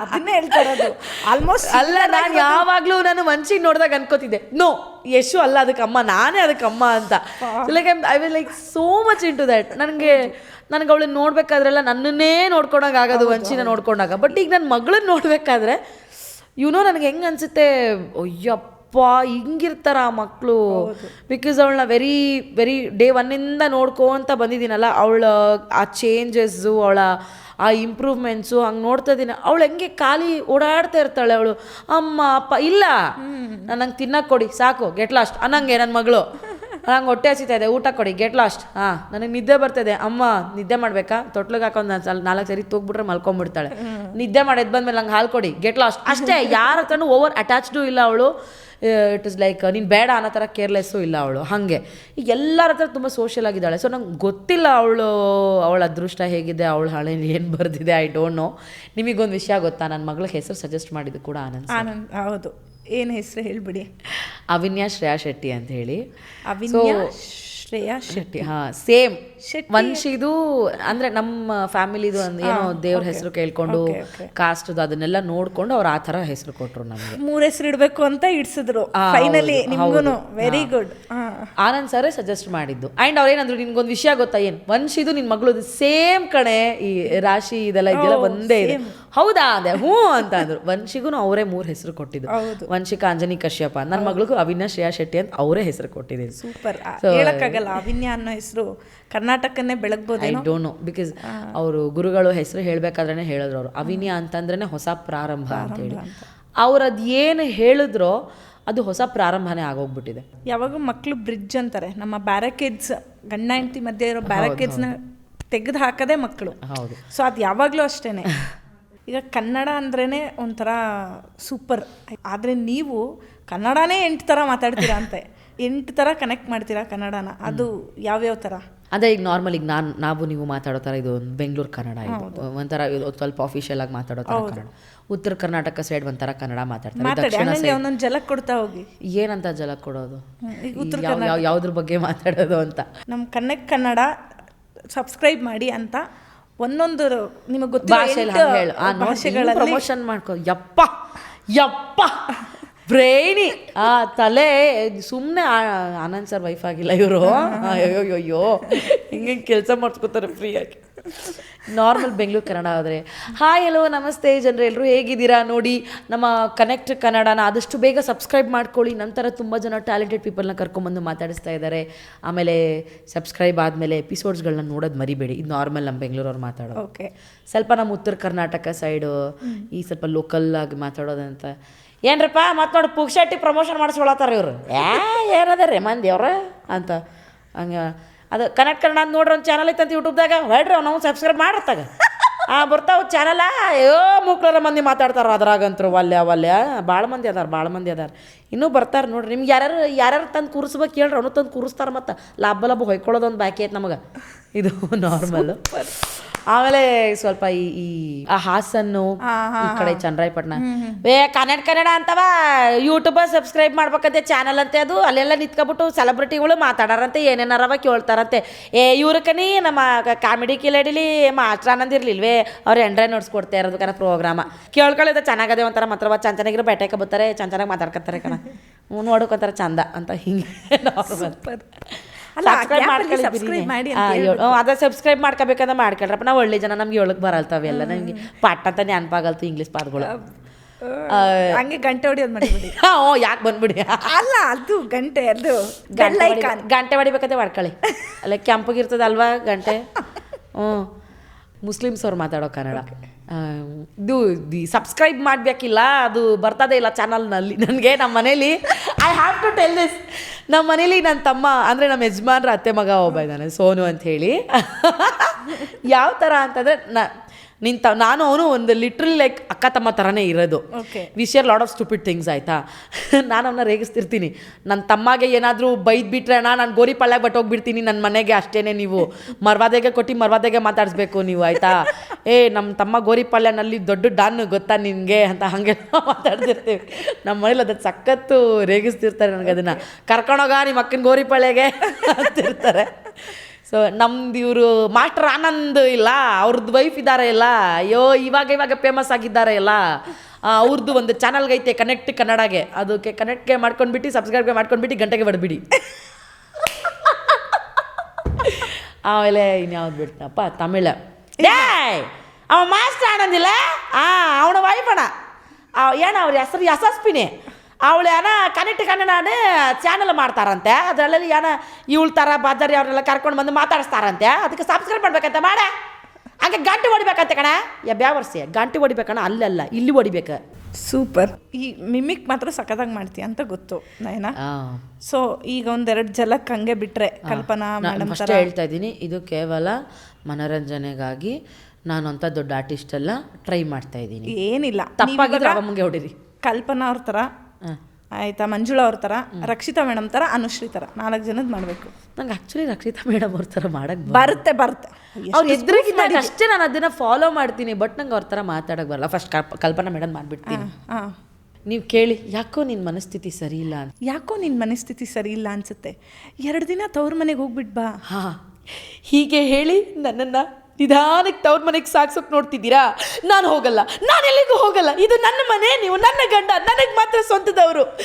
Speaker 2: ಅದನ್ನೇ ಹೇಳ್ತಾ ಇರೋದು. ಆಲ್ಮೋಸ್ಟ್
Speaker 1: ಅಲ್ಲ ನಾನು ಯಾವಾಗಲೂ ನಾನು ಮನ್ಸಿಗೆ ನೋಡಿದಾಗ ಅನ್ಕೋತಿದ್ದೆ. ನೋ ಯಶು ಅಲ್ಲ ಅದಕ್ಕೆ ಅಮ್ಮ ನಾನೇ ಅದಕ್ಕೆ ಅಮ್ಮ ಅಂತ. Like I will like so much in to that ನನಗೆ ನನಗೆ ಅವಳನ್ನ ನೋಡ್ಬೇಕಾದ್ರೆಲ್ಲ ನನ್ನನ್ನೇ ನೋಡ್ಕೊಂಡಾಗ ಆಗೋದು ವಂಚಿನ ನೋಡ್ಕೊಂಡಾಗ. ಬಟ್ ಈಗ ನನ್ನ ಮಗಳನ್ನ ನೋಡ್ಬೇಕಾದ್ರೆ ಇವನೋ ನನಗೆ ಹೆಂಗೆ ಅನ್ಸುತ್ತೆ ಅಯ್ಯಪ್ಪ ಹಿಂಗಿರ್ತಾರ ಆ ಮಕ್ಕಳು ಬಿಕಾಸ್ ಅವಳನ್ನ ವೆರಿ ವೆರಿ ಡೇ ಒನ್ನಿಂದ ನೋಡ್ಕೊಂತ ಬಂದಿದ್ದೀನಲ್ಲ ಅವಳ ಆ ಚೇಂಜಸ್ಸು ಅವಳ ಆ ಇಂಪ್ರೂವ್ಮೆಂಟ್ಸು ಹಂಗೆ ನೋಡ್ತಾ ಇದ್ದೀನಿ. ಅವಳು ಹೆಂಗೆ ಖಾಲಿ ಓಡಾಡ್ತಾ ಇರ್ತಾಳೆ ಅವಳು. ಅಮ್ಮ ಅಪ್ಪ ಇಲ್ಲ. ನಂಗೆ ತಿನ್ನಕ್ಕೆ ಕೊಡಿ ಸಾಕು ಗೆಟ್ ಲಾಸ್ಟ್ ಅನ್ನಂಗೆ ನನ್ನ ಮಗಳು. ನಂಗೆ ಹೊಟ್ಟೆ ಹಸಿತಾ ಇದೆ ಊಟ ಕೊಡಿ ಗೆಟ್ ಲಾಸ್ಟ್ ಹಾಂ ನನಗೆ ನಿದ್ದೆ ಬರ್ತಿದೆ ಅಮ್ಮ ನಿದ್ದೆ ಮಾಡಬೇಕಾ? ತೊಟ್ಲಿಗೆ ಹಾಕೊಂಡು ನಾನು ಸಲ ನಾಲ್ಕು ಸರಿ ತೂಗ್ಬಿಟ್ರೆ ಮಲ್ಕೊಂಡ್ಬಿಡ್ತಾಳೆ ನಿದ್ದೆ ಮಾಡಿ ಎದ್ದು ಬಂದ್ಮೇಲೆ ನಂಗೆ ಹಾಲು ಕೊಡಿ ಗೆಟ್ ಲಾಸ್ಟ್ ಅಷ್ಟೇ ಯಾರ ಹತ್ರನೂ ಓವರ್ ಅಟ್ಯಾಚ್ಡು ಇಲ್ಲ ಅವಳು. ಇಟ್ ಇಸ್ ಲೈಕ್ ನೀನು ಬೇಡ ಅನ್ನೋ ಥರ ಕೇರ್ಲೆಸ್ಸು ಇಲ್ಲ ಅವಳು ಹಾಗೆ. ಈಗ ಎಲ್ಲರ ಹತ್ರ ತುಂಬ ಸೋಷಿಯಲ್ ಆಗಿದ್ದಾಳೆ. ಸೊ ನಂಗೆ ಗೊತ್ತಿಲ್ಲ ಅವಳು ಅವಳ ಅದೃಷ್ಟ ಹೇಗಿದೆ ಅವಳ ಹಳೆಯಲ್ಲಿ ಏನು ಬರೆದಿದೆ ಐ ಡೋಂಟ್ ನೋ ನಿಮಗೊಂದು ವಿಷಯ ಗೊತ್ತಾ? ನನ್ನ ಮಗಳ ಹೆಸರು ಸಜೆಸ್ಟ್ ಮಾಡಿದ್ದು ಕೂಡ ಆನಂದ್.
Speaker 2: ಆನಂದ್ ಹೌದು. ಏನು ಹೆಸರು ಹೇಳ್ಬಿಡಿ.
Speaker 1: ಅವಿನ್ಯಾ ಶ್ರೇಯಾ ಶೆಟ್ಟಿ ಅಂತ ಹೇಳಿ.
Speaker 2: ಅವಿನ್ಯಾ ಶ್ರೇಯಾ ಶೆಟ್ಟಿ.
Speaker 1: ಹಾ ಸೇಮ್. ವಂಶಿದು ಅಂದ್ರೆ ನಮ್ಮ ಫ್ಯಾಮಿಲಿದು ಏನೋ ದೇವ್ರ ಹೆಸರು ಕೇಳ್ಕೊಂಡು. ಕಾಸ್ಟ್ ಅದನ್ನೆಲ್ಲ ನೋಡ್ಕೊಂಡು ಅವ್ರು ಆ ತರ ಹೆಸರು ಕೊಟ್ರು ನಮ್ಗೆ.
Speaker 2: ಮೂರ್ ಹೆಸರು ಇಡಬೇಕು ಅಂತ ಇಡ್ಸಿದ್ರು. Finally ನಿಮ್ಗೂನು very good
Speaker 1: Anand sir suggest ಮಾಡಿದ್ದು. ಆ್ಯಂಡ್ ಅವ್ರೇನಂದ್ರು ನಿನ್ಗೊಂದು ವಿಷಯ ಗೊತ್ತಾ ಏನ್? ವಂಶಿದು ನಿನ್ ಮಗಳು ಸೇಮ್ ಕಣೆ ಈ ರಾಶಿ ಇದೆಲ್ಲ ಇದೆಲ್ಲ ಒಂದೇ ಇದೆ. ಹೌದಾ ಅದೇ ಹ್ಞೂ ಅಂತ ಅಂದ್ರು. ವಂಶಿಗೂ ಅವರೇ ಮೂರು ಹೆಸರು ಕೊಟ್ಟಿದ್ದು ವಂಶಿಕ ಅಂಜನಿ ಕಶ್ಯಪ. ನನ್ನ ಮಗಳಿಗೂ ಅವಿನ್ಯಾ ಶ್ರೇಯಾ ಶೆಟ್ಟಿ ಅಂತ ಅವರೇ ಹೆಸರು ಕೊಟ್ಟಿದ್ದೀನಿ.
Speaker 2: ಸೂಪರ್. ಹೇಳಕ್ಕಾಗಲ್ಲ ಅವಿನ್ಯಾ ಅನ್ನೋ ಹೆಸರು ಕರ್ನಾಟಕನ್ನೇ
Speaker 1: ಐ
Speaker 2: ಬೆಳಗ್ಬೋದೇನೋ
Speaker 1: ಡೋಂಟ್ ನೋ ಬಿಕಾಸ್ ಅವರು ಗುರುಗಳು ಹೆಸರು ಹೇಳಬೇಕಾದ್ರೆ ಹೇಳಿದ್ರು ಅವರು. ಅವಿನ್ಯಾ ಅಂತಂದ್ರೆ ಹೊಸ ಪ್ರಾರಂಭ ಅಂತ ಹೇಳಿ. ಅವರದು ಏನು ಹೇಳಿದ್ರೋ ಅದು ಹೊಸ ಪ್ರಾರಂಭನೇ ಆಗೋಗ್ಬಿಟ್ಟಿದೆ.
Speaker 2: ಯಾವಾಗ ಮಕ್ಕಳು ಬ್ರಿಡ್ಜ್ ಅಂತಾರೆ. ನಮ್ಮ ಬ್ಯಾರಕೇಡ್ಸ್ ಗಂಡ ಹೆಂಡತಿ ಮಧ್ಯೆ ಇರೋ ಬ್ಯಾರಕೇಡ್ಸ್ನ ತೆಗೆದು ಹಾಕೋದೇ ಮಕ್ಕಳು
Speaker 1: ಹೌದು.
Speaker 2: ಸೊ ಅದು ಯಾವಾಗಲೂ ಅಷ್ಟೇನೆ. ಈಗ ಕನ್ನಡ ಅಂದ್ರೇ ಒಂಥರ ಸೂಪರ್. ಆದರೆ ನೀವು ಕನ್ನಡನೇ ಎಂಟು ಥರ ಮಾತಾಡ್ತೀರಾ ಅಂತೆ. ಎಂಟು ಥರ ಕನೆಕ್ಟ್ ಮಾಡ್ತೀರಾ ಕನ್ನಡನ. ಅದು ಯಾವ್ಯಾವ ಥರ
Speaker 1: ಅದೇ ಈಗ ನಾರ್ಮಲ್ ಈಗ ನಾನು ನಾವು ನೀವು ಮಾತಾಡೋ ಥರ ಇದು ಒಂದು ಬೆಂಗಳೂರು ಕನ್ನಡ ಇದು. ಒಂಥರ ಸ್ವಲ್ಪ ಅಫಿಷಿಯಲ್ ಆಗಿ ಮಾತಾಡೋ ಥರ ಕನ್ನಡ. ಉತ್ತರ ಕರ್ನಾಟಕ ಸೈಡ್ ಒಂಥರ ಕನ್ನಡ ಮಾತಾಡ್ತಾರೆ.
Speaker 2: ಜಲ ಕೊಡ್ತಾ ಹೋಗಿ.
Speaker 1: ಏನಂತ ಜಲ ಕೊಡೋದು? ಯಾವ್ದ್ರ ಬಗ್ಗೆ ಮಾತಾಡೋದು ಅಂತ.
Speaker 2: ನಮ್ಮ ಕನ್ನಡ ಕನ್ನಡ ಸಬ್ಸ್ಕ್ರೈಬ್ ಮಾಡಿ ಅಂತ ಒಂದೊಂದು ನಿಮಗೆ
Speaker 1: ಗೊತ್ತಿಲ್ಲ
Speaker 2: ಭಾಷೆಗಳಲ್ಲಿ
Speaker 1: ಪ್ರಮೋಷನ್ ಮಾಡ್ಕೊ. ಯಪ್ಪ! ಯಪ್ಪ! ಬ್ರೈನಿ ಆ ತಲೆ ಸುಮ್ಮನೆ ಆನಂದ್ ಸರ್ ವೈಫ್ ಆಗಿಲ್ಲ ಇವರು. ಅಯ್ಯೋ ಅಯ್ಯೋ ಹಿಂಗೆ ಕೆಲಸ ಮಾಡ್ಸ್ಕೊತಾರೆ ಫ್ರೀಯಾಗಿ ನಾರ್ಮಲ್ ಬೆಂಗಳೂರು ಕನ್ನಡ ಆದರೆ. ಹಾಯ್ ಹಲೋ ನಮಸ್ತೆ ಜನರು ಎಲ್ಲರೂ ಹೇಗಿದ್ದೀರಾ? ನೋಡಿ ನಮ್ಮ ಕನೆಕ್ಟ್ ಕನ್ನಡನ ಆದಷ್ಟು ಬೇಗ ಸಬ್ಸ್ಕ್ರೈಬ್ ಮಾಡ್ಕೊಳ್ಳಿ. ನಂತರ ತುಂಬ ಜನ ಟ್ಯಾಲೆಂಟೆಡ್ ಪೀಪಲ್ನ ಕರ್ಕೊಂಬಂದು ಮಾತಾಡಿಸ್ತಾ ಇದ್ದಾರೆ. ಆಮೇಲೆ ಸಬ್ಸ್ಕ್ರೈಬ್ ಆದಮೇಲೆ ಎಪಿಸೋಡ್ಸ್ಗಳನ್ನ ನೋಡೋದು ಮರಿಬೇಡಿ. ಇದು ನಾರ್ಮಲ್ ನಮ್ಮ ಬೆಂಗಳೂರವ್ರು ಮಾತಾಡೋದು.
Speaker 2: ಓಕೆ
Speaker 1: ಸ್ವಲ್ಪ ನಮ್ಮ ಉತ್ತರ ಕರ್ನಾಟಕ ಸೈಡು ಈ ಸ್ವಲ್ಪ ಲೋಕಲ್ ಆಗಿ ಮಾತಾಡೋದಂತ. ಏನ್ರಪ್ಪ, ಮತ್ತು ನೋಡಿ ಪುಕ್ಷಟ್ಟಿ ಪ್ರಮೋಷನ್ ಮಾಡಿಸ್ಕೊಳತ್ತಾರ ಇವರು. ಯಾ ಏನದ ರೀ ಮಂದಿ ಅವ್ರ? ಅಂತ. ಹಂಗೆ, ಅದು ಕನೆಕ್ಟ್ ಕನ್ನಡ ಅಂತ ನೋಡ್ರಿ, ಒಂದು ಚಾನಲ್ ಐತಂತ ಯೂಟ್ಯೂಬ್ದಾಗ ಹೊಡ್ರಿ ಅವ್ನು ಸಬ್ಸ್ಕ್ರೈಬ್ ಮಾಡಿರ್ತಾಗ ಆ, ಬರ್ತಾವ ಚಾನಲ ಅಯ್ಯೋ, ಮುಕ್ಳರ ಮಂದಿ ಮಾತಾಡ್ತಾರ ಅದ್ರಾಗಂತರು ಒಲ್ಯ ಒಲ್ಯ ಭಾಳ ಮಂದಿ ಅದಾರ ಭಾಳ ಮಂದಿ ಅದಾರ. ಇನ್ನೂ ಬರ್ತಾರೆ ನೋಡ್ರಿ. ನಿಮ್ಗೆ ಯಾರು ಯಾರ್ಯಾರು ತಂದು ಕೂರಿಸ್ಬೇಕು ಕೇಳ್ರಿ ಅವನು ತಂದು ಕೂರಿಸ್ತಾರೆ ಮತ್ತು ಲಾಭ ಲಾಭ ಹೊಯ್ಕೊಳ್ಳೋದು ಒಂದು ಬಾಕಿ ಐತೆ ನಮಗೆ. ಇದು ನಾರ್ಮಲ್ ಆಮೇಲೆ ಸ್ವಲ್ಪ ಈ ಈ ಆ ಹಾಸನ್ನು ಈ ಕಡೆ ಚಂದ್ರಾಯಪಟ್ಟಣ ಏ ಕನ್ನಡ ಕನ್ನಡ ಅಂತವ ಯೂಟ್ಯೂಬ್ ಸಬ್ಸ್ಕ್ರೈಬ್ ಮಾಡ್ಬೇಕಂತೆ ಚಾನಲ್ ಅಂತೆ ಅದು. ಅಲ್ಲೆಲ್ಲ ನಿಂತ್ಕೊಬಿಟ್ಟು ಸೆಲೆಬ್ರಿಟಿಗಳು ಮಾತಾಡಾರಂತೆ ಏನೇನಾರವ ಕೇಳ್ತಾರಂತೆ. ಏ ಇವ್ರಕನಿ ನಮ್ಮ ಕಾಮಿಡಿ ಕಿಲಾಡಿಲಿ ಮಾಸ್ಟರ್ ಆನಂದ್ ಇರ್ಲಿಲ್ವೇ? ಅವ್ರು ಎಂಡ್ರೆ ನೋಡ್ಸ್ಕೊಡ್ತಾ ಇರೋದು ಕಣ ಪ್ರೋಗ್ರಾಮ ಕೇಳ್ಕೊಳ್ಳೋದು ಚೆನ್ನಾಗದೆ ಒಂಥರ ಮಾತ್ರ ಚಂದ ಚೆನ್ನಾಗಿರೋ ಬೇಟೆಗೆ ಬರ್ತಾರೆ ಚಂದ ಚೆನ್ನಾಗಿ ಮಾತಾಡ್ಕೊತಾರೆ ಕಣ. ಹ್ಞೂ ನೋಡೋಕೊಂಥರ ಚಂದ ಅಂತ ಹಿಂಗೆ ಅದ ಸಬ್ಸ್ಕ್ರೈಬ್ ಮಾಡ್ಕೋಬೇಕಂದ್ರೆ ಮಾಡ್ಕೊಳ್ರಪ್ಪ ನಾವು ಒಳ್ಳೆ ಜನ ನಮ್ಗೆ ಹೇಳಕ್ ಬರಲ್ತಾವೆ ಎಲ್ಲ. ನಂಗೆ ಪಾಠ ಅಂತ ನೆನಪಾಗಲ್ತು ಇಂಗ್ಲೀಷ್ ಪಾದಗಳು
Speaker 2: ಹಂಗೆ ಗಂಟೆ ಹೊಡಿಯೋದು ಮಾಡಿಬಿಡಿ
Speaker 1: ಹ್ಞೂ ಯಾಕೆ ಬಂದ್ಬಿಡಿ?
Speaker 2: ಅಲ್ಲ ಅದು ಗಂಟೆ ಅದು
Speaker 1: ಗಂಟೆ ಹೊಡಿಬೇಕಂತ ಮಾಡ್ಕೊಳ್ಳಿ. ಅಲ್ಲ ಕೆಂಪಗಿರ್ತದಲ್ವಾ ಗಂಟೆ? ಹ್ಞೂ ಮುಸ್ಲಿಮ್ಸ್ ಅವ್ರು ಮಾತಾಡೋ ಕನ್ನಡ. ಇದು ದಿ ಸಬ್ಸ್ಕ್ರೈಬ್ ಮಾಡಬೇಕಿಲ್ಲ, ಅದು ಬರ್ತದೇ ಇಲ್ಲ ಚಾನಲ್ನಲ್ಲಿ ನನಗೆ ನಮ್ಮ ಮನೇಲಿ I have to tell this ನಮ್ಮ ಮನೇಲಿ ನನ್ನ ತಮ್ಮ, ಅಂದರೆ ನಮ್ಮ ಯಜಮಾನ್ರ ಅತ್ತೆ ಮಗ ಒಬ್ಬ ಇದ್ದಾನೆ ಸೋನು ಅಂತ ಹೇಳಿ. ಯಾವ ಥರ ಅಂತಂದರೆ ನ ನಿಂತ ನಾನು ಅವನು ಒಂದು ಲಿಟ್ರಲ್ ಲೈಕ್ ಅಕ್ಕ ತಮ್ಮ ಥರನೇ ಇರೋದು. We share lot of stupid things ಆಯಿತಾ? ನಾನು ಅವನ್ನ ರೇಗಿಸ್ತಿರ್ತೀನಿ. ನನ್ನ ತಮ್ಮಗೆ ಏನಾದರೂ ಬೈದ್ಬಿಟ್ರೆ ಅಣ್ಣ ನಾನು ಗೋರಿ ಬಟ್ ಹೋಗ್ಬಿಡ್ತೀನಿ ನನ್ನ ಮನೆಗೆ ಅಷ್ಟೇನೆ ನೀವು. ಮರ್ವಾದೆಗೆ ಕೊಟ್ಟು ಮರ್ವಾದೆಗೆ ಮಾತಾಡಿಸ್ಬೇಕು ನೀವು ಆಯಿತಾ? ಏ ನಮ್ಮ ತಮ್ಮ ಗೋರಿ ಪಳ್ಳ್ಯನಲ್ಲಿ ದೊಡ್ಡ ಡಾನ್ ಗೊತ್ತಾ ನಿನಗೆ ಅಂತ ಹಾಗೆ ಮಾತಾಡ್ತಿರ್ತೀವಿ. ನಮ್ಮ ಮನೇಲಿ ಅದಕ್ಕೆ ಸಖತ್ತು ರೇಗಿಸ್ತಿರ್ತಾರೆ ನನಗೆ ಅದನ್ನು. ಕರ್ಕೊಂಡೋಗ ನಿಮ್ಮ ಅಕ್ಕನ ಗೋರಿ ಪಳ್ಳೆಗೆ ಅಂತಿರ್ತಾರೆ. ಸೊ ನಮ್ದು ಇವರು ಮಾಸ್ಟರ್ ಆನಂದ್ ಇಲ್ಲ ಅವ್ರದ್ದು ವೈಫ್ ಇದ್ದಾರೆ ಇಲ್ಲ ಅಯ್ಯೋ ಇವಾಗ ಇವಾಗ ಫೇಮಸ್ ಆಗಿದ್ದಾರೆ ಇಲ್ಲ. ಅವ್ರದ್ದು ಒಂದು ಚಾನಲ್ಗೆ ಐತೆ ಕನೆಕ್ಟ್ ಕನ್ನಡಗೆ. ಅದಕ್ಕೆ ಕನೆಕ್ಟ್ಗೆ ಮಾಡ್ಕೊಂಡ್ಬಿಟ್ಟು ಸಬ್ಸ್ಕ್ರೈಬ್ಗೆ ಮಾಡ್ಕೊಂಡ್ಬಿಟ್ಟು ಗಂಟೆಗೆ ಬಡ್ಬಿಡಿ. ಆಮೇಲೆ ಇನ್ಯಾವ್ದು ಬಿಟ್ಟನಪ್ಪ ತಮಿಳ. ಏಯ್! ಅವ ಮಾಸ್ಟರ್ ಆನಂದಿಲ್ಲ ಆ ಅವನ ವೈಫ್ ಅಣ್ಣ. ಏನ ಅವ್ರ ಹೆಸರು ಯಶಸ್ವಿನಿ? ಅವಳು ಏನ ಕನೆಕ್ಟ್ ನಾನು ಚಾನಲ್ ಮಾಡ್ತಾರಂತೆ. ಅದರಲ್ಲಿ ಏನ ಇವಳ ಥರ ಬಾಜಾರಿ ಅವ್ರನ್ನೆಲ್ಲ ಕರ್ಕೊಂಡು ಬಂದು ಮಾತಾಡಿಸ್ತಾರಂತೆ. ಅದಕ್ಕೆ ಸಬ್ಸ್ಕ್ರೈಬ್ ಮಾಡ್ಬೇಕಂತ ಮಾಡ. ಹಂಗೆ ಗಂಟು ಹೊಡಿಬೇಕಂತ ಕಣ. ಯಾ ವರ್ಷ ಗಂಟು ಹೊಡಿಬೇಕಣ ಅಲ್ಲಲ್ಲ ಇಲ್ಲಿ ಹೊಡಿಬೇಕು.
Speaker 2: ಸೂಪರ್. ಈ ಮಿಮಿಕ್ ಮಾತ್ರ ಸಖತ್ತಾಗಿ ಮಾಡ್ತೀಯ ಅಂತ ಗೊತ್ತು ನಯನ? ಸೊ ಈಗ ಒಂದೆರಡು ಜಲಕ್ಕೆ ಹಂಗೆ ಬಿಟ್ರೆ ಕಲ್ಪನಾ ಮೇಡಮ್
Speaker 1: ಫಸ್ಟ್ ಹೇಳ್ತಾ ಇದ್ದೀನಿ ಇದು ಕೇವಲ ಮನೋರಂಜನೆಗಾಗಿ ನಾನು ಅಂತ ದೊಡ್ಡ ಆರ್ಟಿಸ್ಟ್ ಎಲ್ಲ ಟ್ರೈ ಮಾಡ್ತಾ ಇದ್ದೀನಿ.
Speaker 2: ಏನಿಲ್ಲ.
Speaker 1: ತಪ್ಪಾಗಿದ್ರೆ ಹೊಡಿರಿ.
Speaker 2: ಕಲ್ಪನಾ ಅವ್ರ ಥರ ಆಯ್ತಾ ಮಂಜುಳಾ ಅವ್ರ ಥರ ರಕ್ಷಿತಾ ಮೇಡಮ್ ಥರ ಅನುಶ್ರೀ ಥರ ನಾಲ್ಕು ಜನದ ಮಾಡಬೇಕು.
Speaker 1: ನಂಗೆ ಆ್ಯಕ್ಚುಲಿ ರಕ್ಷಿತಾ ಮೇಡಮ್ ಅವ್ರ ಥರ ಮಾಡಕ್ಕೆ
Speaker 2: ಬರುತ್ತೆ ಬರುತ್ತೆ.
Speaker 1: ಅವ್ರು ಎದುರಿಗಿದ್ದಾಗ ಅಷ್ಟೇ ನಾನು ಅದನ್ನ ಫಾಲೋ ಮಾಡ್ತೀನಿ ಬಟ್ ನಂಗೆ ಅವ್ರ ಥರ ಮಾತಾಡಕ್ಕೆ ಬರಲ್ಲ. ಫಸ್ಟ್ ಕಲ್ಪನಾ ಮೇಡಮ್ ಮಾಡಿಬಿಡ್ತೀನಿ.
Speaker 2: ಹಾಂ
Speaker 1: ನೀವು ಕೇಳಿ ಯಾಕೋ ನಿನ್ನ ಮನಸ್ಥಿತಿ ಸರಿ ಇಲ್ಲ ಅಂತ.
Speaker 2: ಯಾಕೋ ನಿನ್ನ ಮನಸ್ಥಿತಿ ಸರಿ ಇಲ್ಲ ಅನ್ಸುತ್ತೆ? ಎರಡು ದಿನ ತವ್ರ ಮನೆಗೆ ಹೋಗ್ಬಿಟ್ ಬಾ.
Speaker 1: ಹಾ. ಹೀಗೆ ಹೇಳಿ ನನ್ನನ್ನು ನಿಧಾನಕ್ಕೆ ತವ್ರ ಮನೆಗೆ ಸಾಕ್ಸೋಕೆ ನೋಡ್ತಿದ್ದೀರಾ? ನಾನು ಹೋಗಲ್ಲ. ನಾನು ಎಲ್ಲಿಗೂ ಹೋಗಲ್ಲ. ಇದು ನನ್ನ ಮನೆ, ನೀವು ನನ್ನ ಗಂಡ, ನನಗೆ ಮಾತ್ರ ಸ್ವಂತದವರು.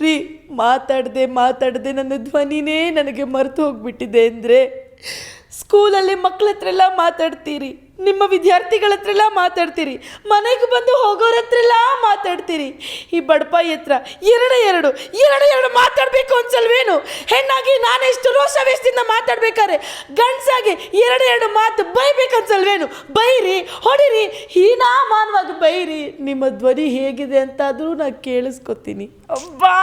Speaker 1: ರೀ, ಮಾತಾಡದೆ ಮಾತಾಡದೆ ನನ್ನ ಧ್ವನಿನೇ ನನಗೆ ಮರೆತು ಹೋಗ್ಬಿಟ್ಟಿದೆ ಅಂದರೆ ಸ್ಕೂಲಲ್ಲಿ ಮಕ್ಕಳ ಹತ್ರ ಎಲ್ಲ ಮಾತಾಡ್ತೀರಿ. ನಿಮ್ಮ ವಿದ್ಯಾರ್ಥಿಗಳ ಹತ್ರ ಎಲ್ಲ ಮಾತಾಡ್ತೀರಿ. ಮನೆಗೆ ಬಂದು ಹೋಗೋರ ಹತ್ರ ಎಲ್ಲ ಮಾತಾಡ್ತೀರಿ. ಈ ಬಡಪಾಯಿ ಹತ್ರ ಎರಡು ಎರಡು ಎರಡು ಎರಡು ಮಾತಾಡಬೇಕು ಅನ್ಸಲ್ವೇನು? ಹೆಣ್ಣಾಗಿ ನಾನೆಷ್ಟು ರೋಷವೇಶದಿಂದ ಮಾತಾಡ್ಬೇಕಾದ್ರೆ ಗಂಡಸಾಗಿ ಎರಡು ಎರಡು ಮಾತು ಬೈಬೇಕು ಅನ್ಸಲ್ವೇನು? ಬೈರಿ ಹೊಡಿರಿ ಹೀನಾ ಹೀನಾಮಾನವಾಗಿ ಬೈರಿ. ನಿಮ್ಮ ಧ್ವನಿ ಹೇಗಿದೆ ಅಂತಾದರೂ ನಾನು ಕೇಳಿಸ್ಕೊತೀನಿ.
Speaker 2: ಅಬ್ಬಾ!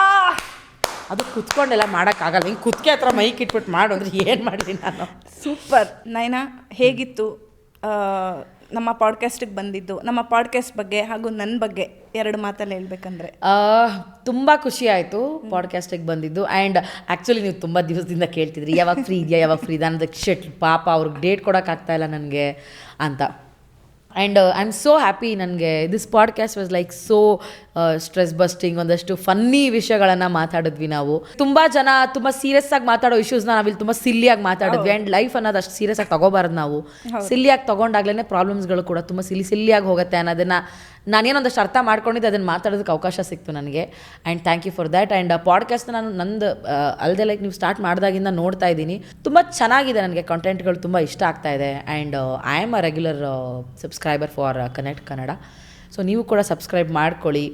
Speaker 1: ಅದು ಕುತ್ಕೊಂಡೆಲ್ಲ ಮಾಡೋಕ್ಕಾಗಲ್ಲ. ಹಿಂಗೆ ಕುತ್ಕೆ ಹತ್ರ ಮೈಕ್ ಇಟ್ಬಿಟ್ಟು ಮಾಡು ಅಂದ್ರೆ ಏನು ಮಾಡಿದೀನಿ ನಾನು?
Speaker 2: ಸೂಪರ್. ನೈನಾ ಹೇಗಿತ್ತು? ನಮ್ಮ ಪಾಡ್ಕಾಸ್ಟಿಗೆ ಬಂದಿದ್ದು, ನಮ್ಮ ಪಾಡ್ಕಾಸ್ಟ್ ಬಗ್ಗೆ ಹಾಗೂ ನನ್ನ ಬಗ್ಗೆ ಎರಡು ಮಾತಲ್ಲಿ ಹೇಳ್ಬೇಕಂದ್ರೆ.
Speaker 1: ತುಂಬ ಖುಷಿ ಆಯಿತು ಪಾಡ್ಕಾಸ್ಟಿಗೆ ಬಂದಿದ್ದು. ಆ್ಯಂಡ್ ಆ್ಯಕ್ಚುಲಿ ನೀವು ತುಂಬ ದಿವಸದಿಂದ ಕೇಳ್ತಿದ್ರಿ, ಯಾವಾಗ ಫ್ರೀ ಇದೆಯಾ, ಯಾವಾಗ ಫ್ರೀ ಇದೆ ಅನ್ನೋದಕ್ಕೆ ಶೆಟ್ ಪಾಪ ಅವ್ರಿಗೆ ಡೇಟ್ ಕೊಡೋಕ್ಕಾಗ್ತಾಯಿಲ್ಲ ನನಗೆ ಅಂತ. And I am so happy ನನಗೆ this podcast was like so stress busting ಒಂದಷ್ಟು ಫನ್ನಿ ವಿಷಯಗಳನ್ನು ಮಾತಾಡಿದ್ವಿ ನಾವು. ತುಂಬ ಜನ ತುಂಬ ಸೀರಿಯಸ್ ಆಗಿ ಮಾತಾಡೋ ಇಶ್ಯೂಸ್ನ ನಾವಿಲ್ಲಿ ತುಂಬ ಸಿಲ್ಲಿಯಾಗಿ ಮಾತಾಡಿದ್ವಿ. ಆ್ಯಂಡ್ ಲೈಫ್ ಅನ್ನೋದು ಅಷ್ಟು ಸೀರಿಯಸ್ ಆಗಿ ತಗೋಬಾರ್ದು ನಾವು. ಸಿಲ್ಲಿಯಾಗಿ ತೊಗೊಂಡಾಗ್ಲೇ ಪ್ರಾಬ್ಲಮ್ಸ್ಗಳು ಕೂಡ ತುಂಬ ಸಿಲ್ಲಿ ಸಿಲ್ಲಿಯಾಗಿ ಹೋಗುತ್ತೆ ಅನ್ನೋದನ್ನು ನಾನೇನೊಂದಷ್ಟು ಅರ್ಥ ಮಾಡ್ಕೊಂಡಿದ್ದೆ, ಅದನ್ನು ಮಾತಾಡೋದಕ್ಕೆ ಅವಕಾಶ ಸಿಕ್ತು ನನಗೆ. And thank you for that and podcast ನಾನು ನಂದು ಅಲ್ಲದೆ ಲೈಕ್ ನೀವು ಸ್ಟಾರ್ಟ್ ಮಾಡಿದಾಗಿಂದ ನೋಡ್ತಾ ಇದ್ದೀನಿ. ತುಂಬ ಚೆನ್ನಾಗಿದೆ ನನಗೆ ಕಂಟೆಂಟ್ಗಳು ತುಂಬ ಇಷ್ಟ ಆಗ್ತಾ ಇದೆ. And I am a regular subscriber for connect Kannada so ನೀವು ಕೂಡ ಸಬ್ಸ್ಕ್ರೈಬ್ ಮಾಡ್ಕೊಳ್ಳಿ.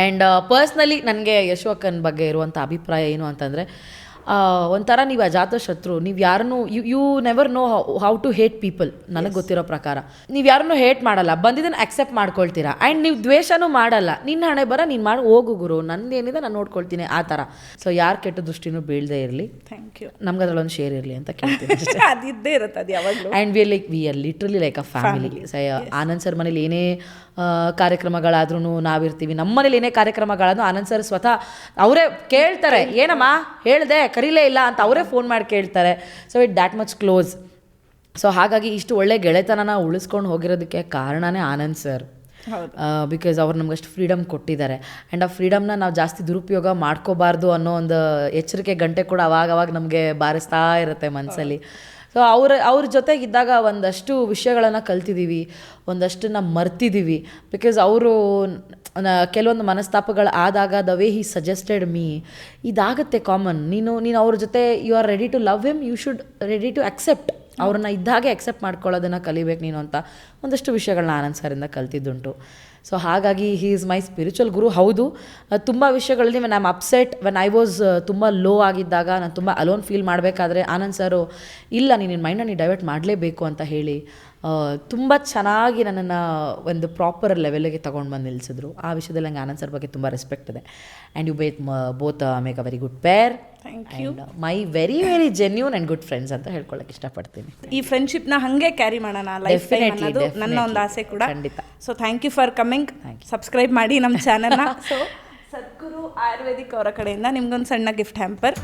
Speaker 1: ಆ್ಯಂಡ್ ಪರ್ಸ್ನಲಿ ನನಗೆ ಯಶೋಕನ್ ಬಗ್ಗೆ ಇರುವಂಥ ಅಭಿಪ್ರಾಯ ಏನು ಅಂತಂದರೆ ಒಂಥರ ನೀವು ಅಜಾತ ಶತ್ರು. ನೀವು ಯಾರನ್ನು you you never know how to hate people ನನಗೆ ಗೊತ್ತಿರೋ ಪ್ರಕಾರ. ನೀವು ಯಾರನ್ನೂ ಹೇಟ್ ಮಾಡಲ್ಲ. ಬಂದಿದ್ದನ್ನು ಅಕ್ಸೆಪ್ಟ್ ಮಾಡ್ಕೊಳ್ತೀರಾ. ಆ್ಯಂಡ್ ನೀವು ದ್ವೇಷನೂ ಮಾಡಲ್ಲ. ನಿನ್ನ ಹಣೆ ಬರ ನೀನು ಮಾಡಿ ಹೋಗು ಗುರು. ನಂದೇನಿದೆ ನಾನು ನೋಡ್ಕೊಳ್ತೀನಿ ಆ ಥರ ಸೊ ಯಾರು ಕೆಟ್ಟ ದೃಷ್ಟಿನೂ ಬೀಳದೆ ಇರಲಿ.
Speaker 2: ಥ್ಯಾಂಕ್ ಯು
Speaker 1: ನಮ್ಗೆ ಅದರಲ್ಲೊಂದು ಶೇರ್ ಇರಲಿ ಅಂತ ಕೇಳ್ತೀನಿ
Speaker 2: ಅದಿದ್ದೇ ಇರುತ್ತೆ ಅದು ಯಾವಾಗಲೂ.
Speaker 1: And we like we are literally like a family Anand sir ಮನೇಲಿ ಏನೇ ಕಾರ್ಯಕ್ರಮಗಳಾದ್ರೂ ನಾವಿರ್ತೀವಿ. ನಮ್ಮ ಮನೇಲಿ ಏನೇ ಕಾರ್ಯಕ್ರಮಗಳಾದ್ರೂ ಆನಂದ್ ಸರ್ ಸ್ವತಃ ಅವರೇ ಕೇಳ್ತಾರೆ. ಏನಮ್ಮ? ಹೇಳಿದೆ ಕರೀಲೇ ಇಲ್ಲ ಅಂತ ಅವರೇ ಫೋನ್ ಮಾಡಿ ಕೇಳ್ತಾರೆ. So it that much close so ಹಾಗಾಗಿ ಇಷ್ಟು ಒಳ್ಳೆ ಗೆಳೆತನನ ಉಳಿಸ್ಕೊಂಡು ಹೋಗಿರೋದಕ್ಕೆ ಕಾರಣನೇ ಆನಂದ್ ಸರ್ ಬಿಕಾಸ್ ಅವ್ರು ನಮ್ಗೆ ಅಷ್ಟು ಫ್ರೀಡಮ್ ಕೊಟ್ಟಿದ್ದಾರೆ. ಆ್ಯಂಡ್ ಆ ಫ್ರೀಡಮ್ನ ನಾವು ಜಾಸ್ತಿ ದುರುಪಯೋಗ ಮಾಡ್ಕೋಬಾರ್ದು ಅನ್ನೋ ಒಂದು ಎಚ್ಚರಿಕೆ ಗಂಟೆ ಕೂಡ ಅವಾಗ ಅವಾಗ ನಮಗೆ ಬಾರಿಸ್ತಾ ಇರುತ್ತೆ ಮನಸ್ಸಲ್ಲಿ ಸೊ ಅವ್ರ ಅವ್ರ ಜೊತೆಗಿದ್ದಾಗ ಒಂದಷ್ಟು ವಿಷಯಗಳನ್ನು ಕಲ್ತಿದ್ದೀವಿ ಒಂದಷ್ಟನ್ನ ಮರ್ತಿದ್ದೀವಿ ಬಿಕಾಸ್ ಅವರು ಕೆಲವೊಂದು ಮನಸ್ತಾಪಗಳು ಆದಾಗ the way he suggested me. ಇದಾಗುತ್ತೆ ಕಾಮನ್. ನೀನು ನೀನು ಅವ್ರ ಜೊತೆ you are ready to love him, you should ready to accept. ಅವ್ರನ್ನ ಇದ್ದಾಗೆ ಅಕ್ಸೆಪ್ಟ್ ಮಾಡ್ಕೊಳ್ಳೋದನ್ನು ಕಲಿಬೇಕು ನೀನು ಅಂತ ಒಂದಷ್ಟು ವಿಷಯಗಳನ್ನ ಆನಂದ್ ಸರಿಂದ ಕಲ್ತಿದ್ದುಂಟು. ಸೊ ಹಾಗಾಗಿ ಹೀ ಈಸ್ ಮೈ ಸ್ಪಿರಿಚುವಲ್ ಗುರು. ಹೌದು. ತುಂಬ ವಿಷಯಗಳಲ್ಲಿ when I'm upset, when I was ತುಂಬ ಲೋ ಆಗಿದ್ದಾಗ ನಾನು ತುಂಬ ಅಲೋನ್ ಫೀಲ್ ಮಾಡಬೇಕಾದ್ರೆ ಆನಂದ್ ಸರು, ಇಲ್ಲ, ನೀನು ಮೈಂಡನ್ನು ನೀನು ಡೈವರ್ಟ್ ಮಾಡಲೇಬೇಕು ಅಂತ ಹೇಳಿ. ತುಂಬ ಚೆನ್ನಾಗಿ ನನ್ನನ್ನು ಒಂದು ಪ್ರಾಪರ್ ಲೆವೆಲ್ಗೆ ತೊಗೊಂಡು ಬಂದು ನಿಲ್ಲಿಸಿದ್ರು ಆ ವಿಷಯದಲ್ಲಿ ನಂಗೆ ಆನಂದ್ ಸರ್ ಬಗ್ಗೆ ತುಂಬ ರೆಸ್ಪೆಕ್ಟ್ ಇದೆ. And you both both make a very good pair my very very genuine and good friends ಅಂತ ಹೇಳ್ಕೊಳಕ್ಕೆ ಇಷ್ಟಪಡ್ತೀನಿ.
Speaker 2: ಈ ಫ್ರೆಂಡ್ಶಿಪ್ನ ಹಾಗೆ ಕ್ಯಾರಿ ಮಾಡೋಣ ನನ್ನ ಒಂದು ಆಸೆ ಕೂಡ.
Speaker 1: ಖಂಡಿತ.
Speaker 2: So thank you for coming subscribe ಮಾಡಿ ನಮ್ಮ ಚಾನಲ್ನ ಸೊ ಸದ್ಗುರು ಆಯುರ್ವೇದಿಕ್ ಅವರ ಕಡೆಯಿಂದ ನಿಮ್ಗೊಂದು ಸಣ್ಣ ಗಿಫ್ಟ್ ಹ್ಯಾಂಪರ್